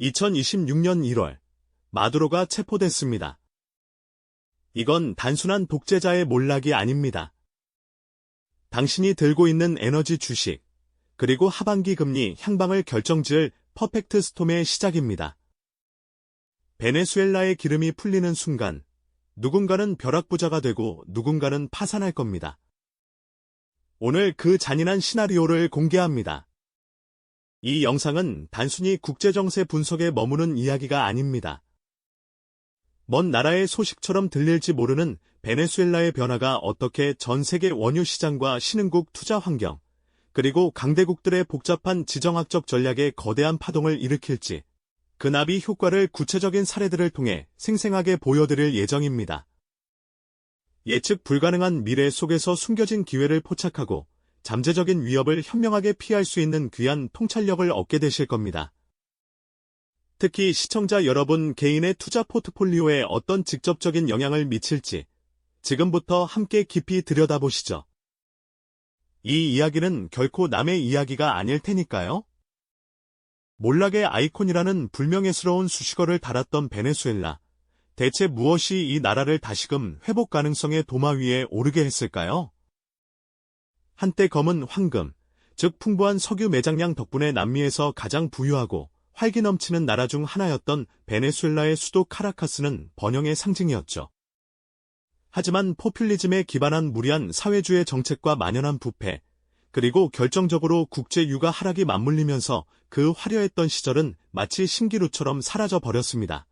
2026년 1월 마두로가 체포됐습니다. 이건 단순한 독재자의 몰락이 아닙니다. 당신이 들고 있는 에너지 주식, 그리고 하반기 금리 향방을 결정지을 퍼펙트 스톰의 시작입니다. 베네수엘라의 기름이 풀리는 순간 누군가는 벼락부자가 되고 누군가는 파산할 겁니다. 오늘 그 잔인한 시나리오를 공개합니다. 이 영상은 단순히 국제정세 분석에 머무는 이야기가 아닙니다. 먼 나라의 소식처럼 들릴지 모르는 베네수엘라의 변화가 어떻게 전 세계 원유 시장과 신흥국 투자 환경, 그리고 강대국들의 복잡한 지정학적 전략에 거대한 파동을 일으킬지, 그 나비 효과를 구체적인 사례들을 통해 생생하게 보여드릴 예정입니다. 예측 불가능한 미래 속에서 숨겨진 기회를 포착하고 잠재적인 위협을 현명하게 피할 수 있는 귀한 통찰력을 얻게 되실 겁니다. 특히 시청자 여러분 개인의 투자 포트폴리오에 어떤 직접적인 영향을 미칠지 지금부터 함께 깊이 들여다보시죠. 이 이야기는 결코 남의 이야기가 아닐 테니까요. 몰락의 아이콘이라는 불명예스러운 수식어를 달았던 베네수엘라. 대체 무엇이 이 나라를 다시금 회복 가능성의 도마 위에 오르게 했을까요? 한때 검은 황금, 즉 풍부한 석유 매장량 덕분에 남미에서 가장 부유하고 활기 넘치는 나라 중 하나였던 베네수엘라의 수도 카라카스는 번영의 상징이었죠. 하지만 포퓰리즘에 기반한 무리한 사회주의 정책과 만연한 부패, 그리고 결정적으로 국제 유가 하락이 맞물리면서 그 화려했던 시절은 마치 신기루처럼 사라져 버렸습니다.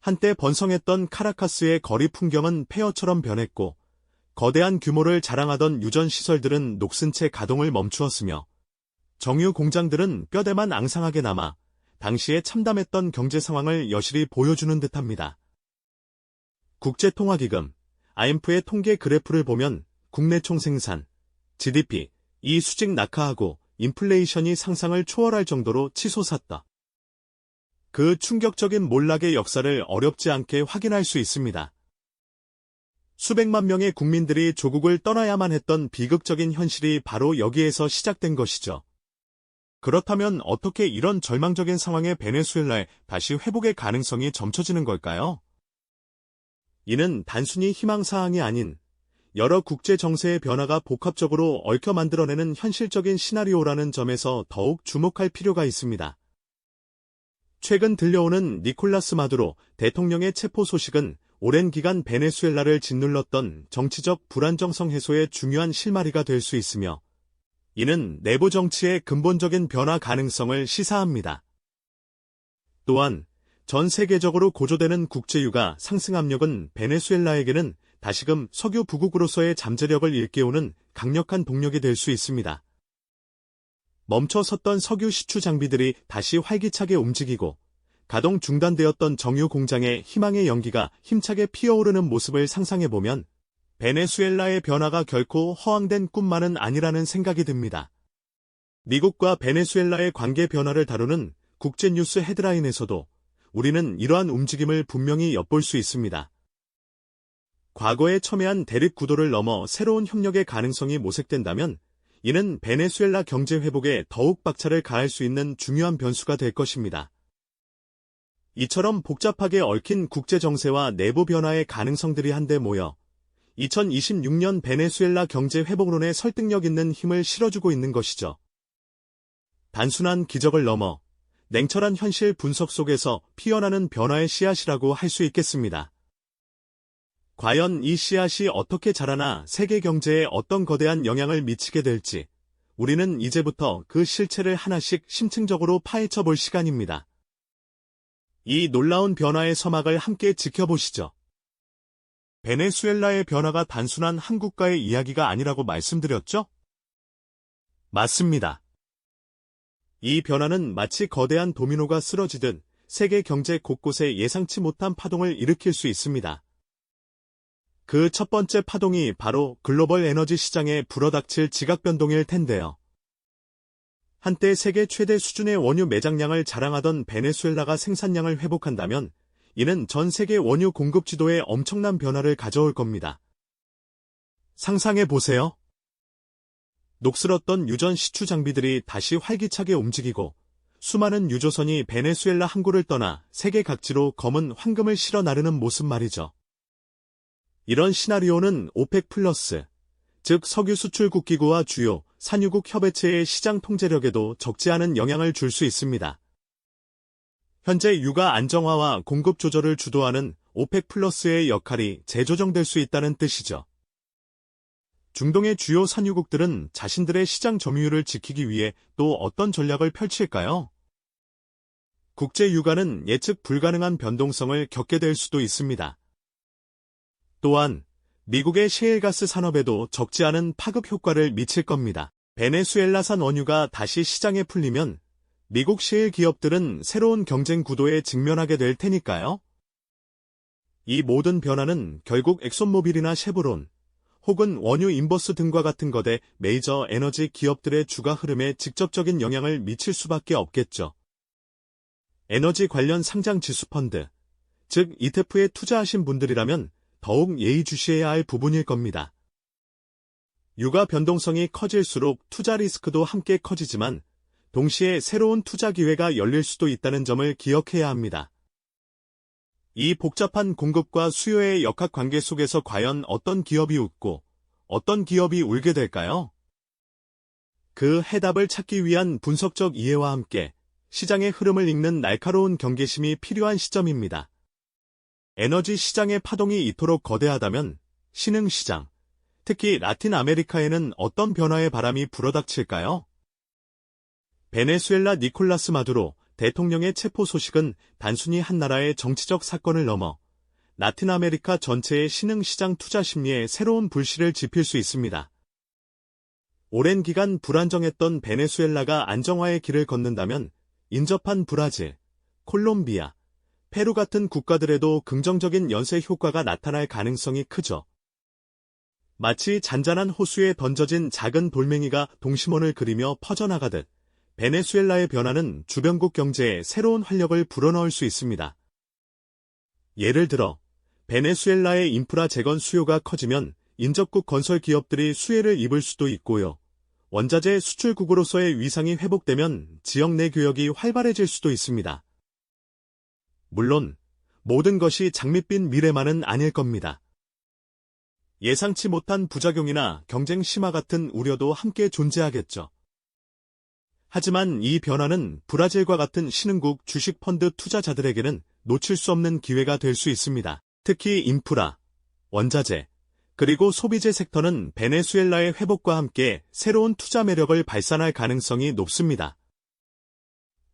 한때 번성했던 카라카스의 거리 풍경은 폐허처럼 변했고 거대한 규모를 자랑하던 유전 시설들은 녹슨 채 가동을 멈추었으며 정유 공장들은 뼈대만 앙상하게 남아 당시에 참담했던 경제 상황을 여실히 보여주는 듯합니다. 국제통화기금, IMF의 통계 그래프를 보면 국내 총생산, GDP, 이 수직 낙하하고 인플레이션이 상상을 초월할 정도로 치솟았다. 그 충격적인 몰락의 역사를 어렵지 않게 확인할 수 있습니다. 수백만 명의 국민들이 조국을 떠나야만 했던 비극적인 현실이 바로 여기에서 시작된 것이죠. 그렇다면 어떻게 이런 절망적인 상황에 베네수엘라에 다시 회복의 가능성이 점쳐지는 걸까요? 이는 단순히 희망사항이 아닌 여러 국제 정세의 변화가 복합적으로 얽혀 만들어내는 현실적인 시나리오라는 점에서 더욱 주목할 필요가 있습니다. 최근 들려오는 니콜라스 마두로 대통령의 체포 소식은 오랜 기간 베네수엘라를 짓눌렀던 정치적 불안정성 해소의 중요한 실마리가 될 수 있으며 이는 내부 정치의 근본적인 변화 가능성을 시사합니다. 또한 전 세계적으로 고조되는 국제유가 상승 압력은 베네수엘라에게는 다시금 석유 부국으로서의 잠재력을 일깨우는 강력한 동력이 될 수 있습니다. 멈춰 섰던 석유 시추 장비들이 다시 활기차게 움직이고 가동 중단되었던 정유 공장의 희망의 연기가 힘차게 피어오르는 모습을 상상해보면 베네수엘라의 변화가 결코 허황된 꿈만은 아니라는 생각이 듭니다. 미국과 베네수엘라의 관계 변화를 다루는 국제뉴스 헤드라인에서도 우리는 이러한 움직임을 분명히 엿볼 수 있습니다. 과거에 첨예한 대립 구도를 넘어 새로운 협력의 가능성이 모색된다면 이는 베네수엘라 경제 회복에 더욱 박차를 가할 수 있는 중요한 변수가 될 것입니다. 이처럼 복잡하게 얽힌 국제 정세와 내부 변화의 가능성들이 한데 모여 2026년 베네수엘라 경제 회복론에 설득력 있는 힘을 실어주고 있는 것이죠. 단순한 기적을 넘어 냉철한 현실 분석 속에서 피어나는 변화의 씨앗이라고 할 수 있겠습니다. 과연 이 씨앗이 어떻게 자라나 세계 경제에 어떤 거대한 영향을 미치게 될지 우리는 이제부터 그 실체를 하나씩 심층적으로 파헤쳐 볼 시간입니다. 이 놀라운 변화의 서막을 함께 지켜보시죠. 베네수엘라의 변화가 단순한 한국과의 이야기가 아니라고 말씀드렸죠? 맞습니다. 이 변화는 마치 거대한 도미노가 쓰러지듯 세계 경제 곳곳에 예상치 못한 파동을 일으킬 수 있습니다. 그 첫 번째 파동이 바로 글로벌 에너지 시장에 불어닥칠 지각 변동일 텐데요. 한때 세계 최대 수준의 원유 매장량을 자랑하던 베네수엘라가 생산량을 회복한다면 이는 전 세계 원유 공급 지도에 엄청난 변화를 가져올 겁니다. 상상해 보세요. 녹슬었던 유전 시추 장비들이 다시 활기차게 움직이고 수많은 유조선이 베네수엘라 항구를 떠나 세계 각지로 검은 황금을 실어 나르는 모습 말이죠. 이런 시나리오는 오펙 플러스, 즉 석유 수출 국기구와 주요 산유국 협의체의 시장 통제력에도 적지 않은 영향을 줄 수 있습니다. 현재 유가 안정화와 공급 조절을 주도하는 오펙 플러스의 역할이 재조정될 수 있다는 뜻이죠. 중동의 주요 산유국들은 자신들의 시장 점유율을 지키기 위해 또 어떤 전략을 펼칠까요? 국제 유가는 예측 불가능한 변동성을 겪게 될 수도 있습니다. 또한 미국의 셰일가스 산업에도 적지 않은 파급 효과를 미칠 겁니다. 베네수엘라산 원유가 다시 시장에 풀리면 미국 셰일 기업들은 새로운 경쟁 구도에 직면하게 될 테니까요. 이 모든 변화는 결국 엑손모빌이나 쉐보론, 혹은 원유 인버스 등과 같은 것에 메이저 에너지 기업들의 주가 흐름에 직접적인 영향을 미칠 수밖에 없겠죠. 에너지 관련 상장 지수 펀드, 즉 ETF에 투자하신 분들이라면 더욱 예의주시해야 할 부분일 겁니다. 유가 변동성이 커질수록 투자 리스크도 함께 커지지만 동시에 새로운 투자 기회가 열릴 수도 있다는 점을 기억해야 합니다. 이 복잡한 공급과 수요의 역학 관계 속에서 과연 어떤 기업이 웃고 어떤 기업이 울게 될까요? 그 해답을 찾기 위한 분석적 이해와 함께 시장의 흐름을 읽는 날카로운 경계심이 필요한 시점입니다. 에너지 시장의 파동이 이토록 거대하다면 신흥 시장, 특히 라틴 아메리카에는 어떤 변화의 바람이 불어닥칠까요? 베네수엘라 니콜라스 마두로 대통령의 체포 소식은 단순히 한 나라의 정치적 사건을 넘어 라틴 아메리카 전체의 신흥 시장 투자 심리에 새로운 불씨를 지필 수 있습니다. 오랜 기간 불안정했던 베네수엘라가 안정화의 길을 걷는다면 인접한 브라질, 콜롬비아, 페루 같은 국가들에도 긍정적인 연쇄 효과가 나타날 가능성이 크죠. 마치 잔잔한 호수에 던져진 작은 돌멩이가 동심원을 그리며 퍼져나가듯 베네수엘라의 변화는 주변국 경제에 새로운 활력을 불어넣을 수 있습니다. 예를 들어 베네수엘라의 인프라 재건 수요가 커지면 인접국 건설 기업들이 수혜를 입을 수도 있고요. 원자재 수출국으로서의 위상이 회복되면 지역 내 교역이 활발해질 수도 있습니다. 물론 모든 것이 장밋빛 미래만은 아닐 겁니다. 예상치 못한 부작용이나 경쟁 심화 같은 우려도 함께 존재하겠죠. 하지만 이 변화는 브라질과 같은 신흥국 주식펀드 투자자들에게는 놓칠 수 없는 기회가 될 수 있습니다. 특히 인프라, 원자재, 그리고 소비재 섹터는 베네수엘라의 회복과 함께 새로운 투자 매력을 발산할 가능성이 높습니다.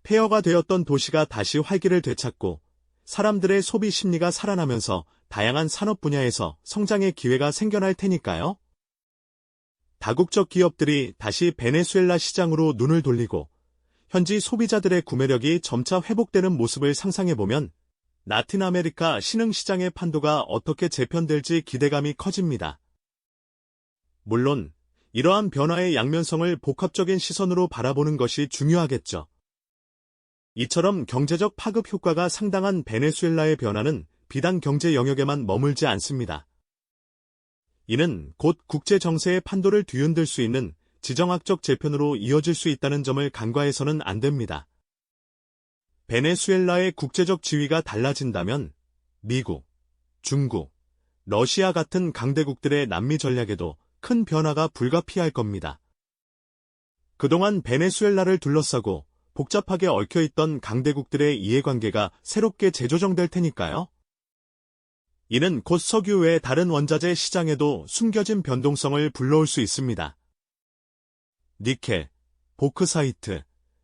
폐허가 되었던 도시가 다시 활기를 되찾고 사람들의 소비 심리가 살아나면서 다양한 산업 분야에서 성장의 기회가 생겨날 테니까요. 다국적 기업들이 다시 베네수엘라 시장으로 눈을 돌리고 현지 소비자들의 구매력이 점차 회복되는 모습을 상상해보면 라틴 아메리카 신흥 시장의 판도가 어떻게 재편될지 기대감이 커집니다. 물론 이러한 변화의 양면성을 복합적인 시선으로 바라보는 것이 중요하겠죠. 이처럼 경제적 파급 효과가 상당한 베네수엘라의 변화는 비단 경제 영역에만 머물지 않습니다. 이는 곧 국제 정세의 판도를 뒤흔들 수 있는 지정학적 재편으로 이어질 수 있다는 점을 간과해서는 안 됩니다. 베네수엘라의 국제적 지위가 달라진다면 미국, 중국, 러시아 같은 강대국들의 남미 전략에도 큰 변화가 불가피할 겁니다. 그동안 베네수엘라를 둘러싸고 복잡하게 얽혀있던 강대국들의 이해관계가 새롭게 재조정될 테니까요. 이는 곧 석유 외 다른 원자재 시장에도 숨겨진 변동성을 불러올 수 있습니다. 니켈, 보크사이트,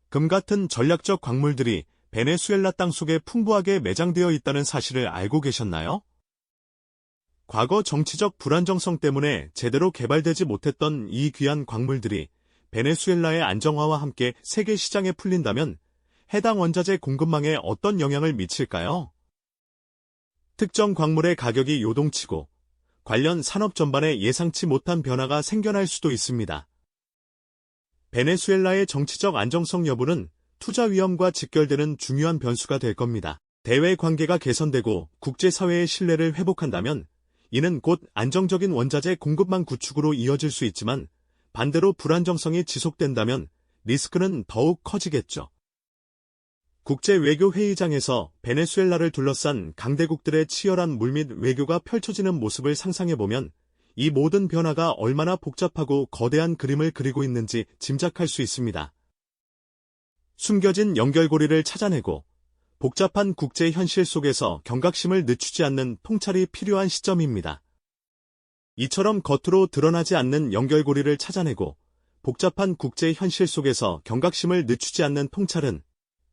금 같은 전략적 광물들이 베네수엘라 땅 속에 풍부하게 매장되어 있다는 사실을 알고 계셨나요? 과거 정치적 불안정성 때문에 제대로 개발되지 못했던 이 귀한 광물들이 베네수엘라의 안정화와 함께 세계 시장에 풀린다면 해당 원자재 공급망에 어떤 영향을 미칠까요? 특정 광물의 가격이 요동치고 관련 산업 전반에 예상치 못한 변화가 생겨날 수도 있습니다. 베네수엘라의 정치적 안정성 여부는 투자 위험과 직결되는 중요한 변수가 될 겁니다. 대외 관계가 개선되고 국제사회의 신뢰를 회복한다면 이는 곧 안정적인 원자재 공급망 구축으로 이어질 수 있지만 반대로 불안정성이 지속된다면 리스크는 더욱 커지겠죠. 국제 외교 회의장에서 베네수엘라를 둘러싼 강대국들의 치열한 물밑 외교가 펼쳐지는 모습을 상상해보면 이 모든 변화가 얼마나 복잡하고 거대한 그림을 그리고 있는지 짐작할 수 있습니다. 숨겨진 연결고리를 찾아내고 복잡한 국제 현실 속에서 경각심을 늦추지 않는 통찰이 필요한 시점입니다. 이처럼 겉으로 드러나지 않는 연결고리를 찾아내고 복잡한 국제 현실 속에서 경각심을 늦추지 않는 통찰은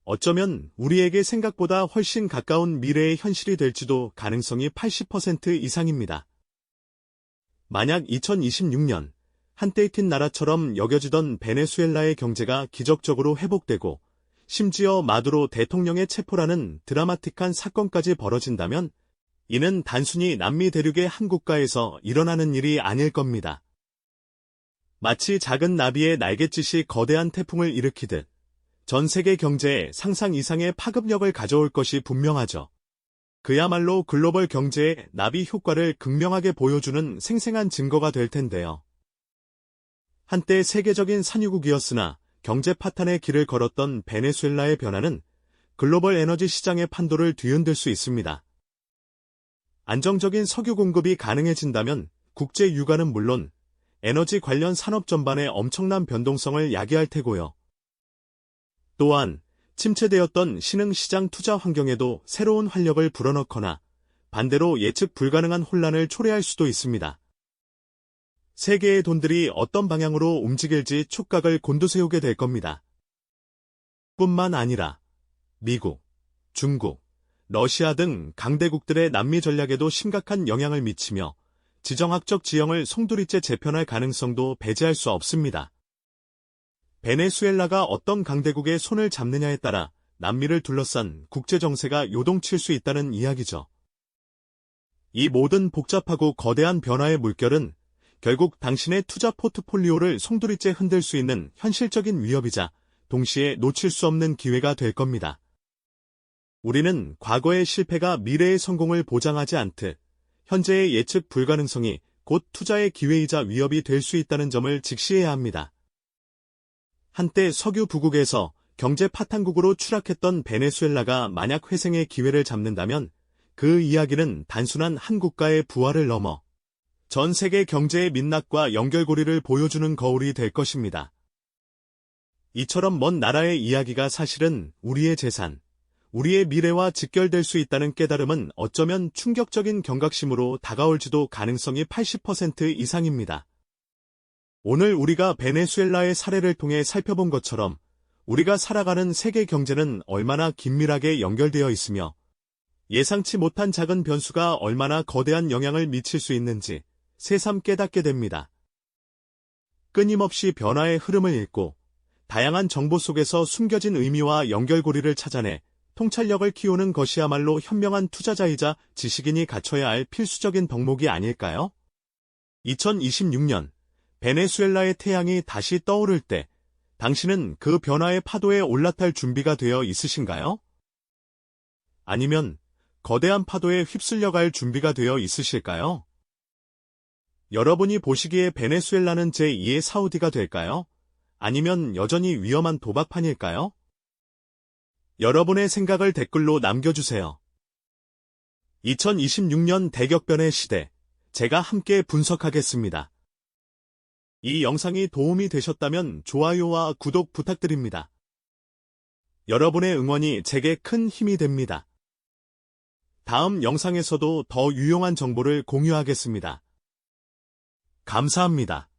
어쩌면 우리에게 생각보다 훨씬 가까운 미래의 현실이 될지도 가능성이 80% 이상입니다. 만약 2026년 한때 큰 나라처럼 여겨지던 베네수엘라의 경제가 기적적으로 회복되고 심지어 마두로 대통령의 체포라는 드라마틱한 사건까지 벌어진다면 이는 단순히 남미 대륙의 한 국가에서 일어나는 일이 아닐 겁니다. 마치 작은 나비의 날갯짓이 거대한 태풍을 일으키듯 전 세계 경제에 상상 이상의 파급력을 가져올 것이 분명하죠. 그야말로 글로벌 경제의 나비 효과를 극명하게 보여주는 생생한 증거가 될 텐데요. 한때 세계적인 산유국이었으나 경제 파탄의 길을 걸었던 베네수엘라의 변화는 글로벌 에너지 시장의 판도를 뒤흔들 수 있습니다. 안정적인 석유 공급이 가능해진다면 국제 유가는 물론 에너지 관련 산업 전반의 엄청난 변동성을 야기할 테고요. 또한 침체되었던 신흥 시장 투자 환경에도 새로운 활력을 불어넣거나 반대로 예측 불가능한 혼란을 초래할 수도 있습니다. 세계의 돈들이 어떤 방향으로 움직일지 촉각을 곤두세우게 될 겁니다. 뿐만 아니라 미국, 중국, 러시아 등 강대국들의 남미 전략에도 심각한 영향을 미치며 지정학적 지형을 송두리째 재편할 가능성도 배제할 수 없습니다. 베네수엘라가 어떤 강대국의 손을 잡느냐에 따라 남미를 둘러싼 국제정세가 요동칠 수 있다는 이야기죠. 이 모든 복잡하고 거대한 변화의 물결은 결국 당신의 투자 포트폴리오를 송두리째 흔들 수 있는 현실적인 위협이자 동시에 놓칠 수 없는 기회가 될 겁니다. 우리는 과거의 실패가 미래의 성공을 보장하지 않듯 현재의 예측 불가능성이 곧 투자의 기회이자 위협이 될 수 있다는 점을 직시해야 합니다. 한때 석유 부국에서 경제 파탄국으로 추락했던 베네수엘라가 만약 회생의 기회를 잡는다면 그 이야기는 단순한 한 국가의 부활을 넘어 전 세계 경제의 민낯과 연결고리를 보여주는 거울이 될 것입니다. 이처럼 먼 나라의 이야기가 사실은 우리의 재산, 우리의 미래와 직결될 수 있다는 깨달음은 어쩌면 충격적인 경각심으로 다가올지도 가능성이 80% 이상입니다. 오늘 우리가 베네수엘라의 사례를 통해 살펴본 것처럼 우리가 살아가는 세계 경제는 얼마나 긴밀하게 연결되어 있으며 예상치 못한 작은 변수가 얼마나 거대한 영향을 미칠 수 있는지 새삼 깨닫게 됩니다. 끊임없이 변화의 흐름을 읽고 다양한 정보 속에서 숨겨진 의미와 연결고리를 찾아내 통찰력을 키우는 것이야말로 현명한 투자자이자 지식인이 갖춰야 할 필수적인 덕목이 아닐까요? 2026년 베네수엘라의 태양이 다시 떠오를 때 당신은 그 변화의 파도에 올라탈 준비가 되어 있으신가요? 아니면 거대한 파도에 휩쓸려 갈 준비가 되어 있으실까요? 여러분이 보시기에 베네수엘라는 제2의 사우디가 될까요? 아니면 여전히 위험한 도박판일까요? 여러분의 생각을 댓글로 남겨주세요. 2026년 대격변의 시대, 제가 함께 분석하겠습니다. 이 영상이 도움이 되셨다면 좋아요와 구독 부탁드립니다. 여러분의 응원이 제게 큰 힘이 됩니다. 다음 영상에서도 더 유용한 정보를 공유하겠습니다. 감사합니다.